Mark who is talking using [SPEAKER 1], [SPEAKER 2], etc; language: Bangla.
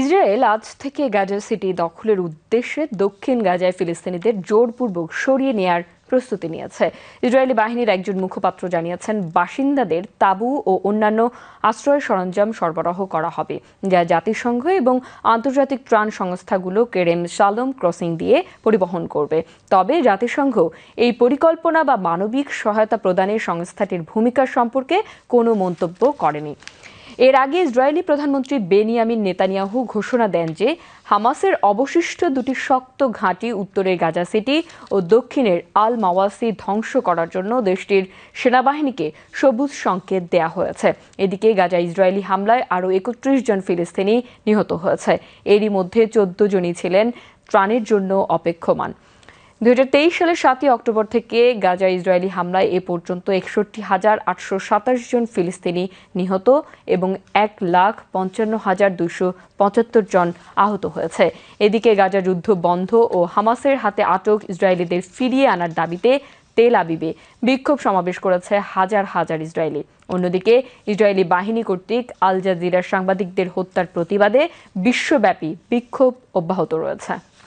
[SPEAKER 1] ইসরায়েল আজ থেকে গাজা সিটি দখলের উদ্দেশ্যে দক্ষিণ গাজায় ফিলিস্তিনিদের জোরপূর্বক সরিয়ে নেয়ার প্রস্তুতি নিয়েছে ইসরায়েলি বাহিনীর একজন মুখপাত্র জানিয়েছেন বাসিন্দাদের তাবু ও অন্যান্য আশ্রয় সরঞ্জাম সরবরাহ করা হবে যা জাতিসংঘ এবং আন্তর্জাতিক ত্রাণ সংস্থাগুলো কেরেম সালম ক্রসিং দিয়ে পরিবহন করবে তবে জাতিসংঘ এই পরিকল্পনা বা মানবিক সহায়তা প্রদানের সংস্থাটির ভূমিকা সম্পর্কে কোনো মন্তব্য করেনি এর আগে ইসরায়েলি প্রধানমন্ত্রী বেনিয়ামিন নেতানিয়াহু ঘোষণা দেন যে হামাসের অবশিষ্ট দুটি শক্ত ঘাঁটি উত্তরের গাজা সিটি ও দক্ষিণের আল মাওয়াসি ধ্বংস করার জন্য দেশটির সেনাবাহিনীকে সবুজ সংকেত দেয়া হয়েছে এদিকে গাজা ইসরায়েলি হামলায় আরও একত্রিশ জন ফিলিস্তিনি নিহত হয়েছে এরই মধ্যে চোদ্দ জনই ছিলেন ত্রাণের জন্য অপেক্ষমান দুই সালের সাতই অক্টোবর থেকে গাজা ইসরায়েলি হামলায় এ পর্যন্ত একষট্টি হাজার আটশো সাতাশ জন ফিলিস্তিনি নিহত এবং এক লাখ পঞ্চান্ন হাজার দুশো পঁচাত্তর জন আহত হয়েছে এদিকে গাজা যুদ্ধ বন্ধ ও হামাসের হাতে আটক ইসরায়েলিদের ফিরিয়ে আনার দাবিতে তেল আবিবে বিক্ষোভ সমাবেশ করেছে হাজার হাজার ইসরায়েলি অন্যদিকে ইসরায়েলি বাহিনী কর্তৃক আল জাজিরার সাংবাদিকদের হত্যার প্রতিবাদে বিশ্বব্যাপী বিক্ষোভ অব্যাহত রয়েছে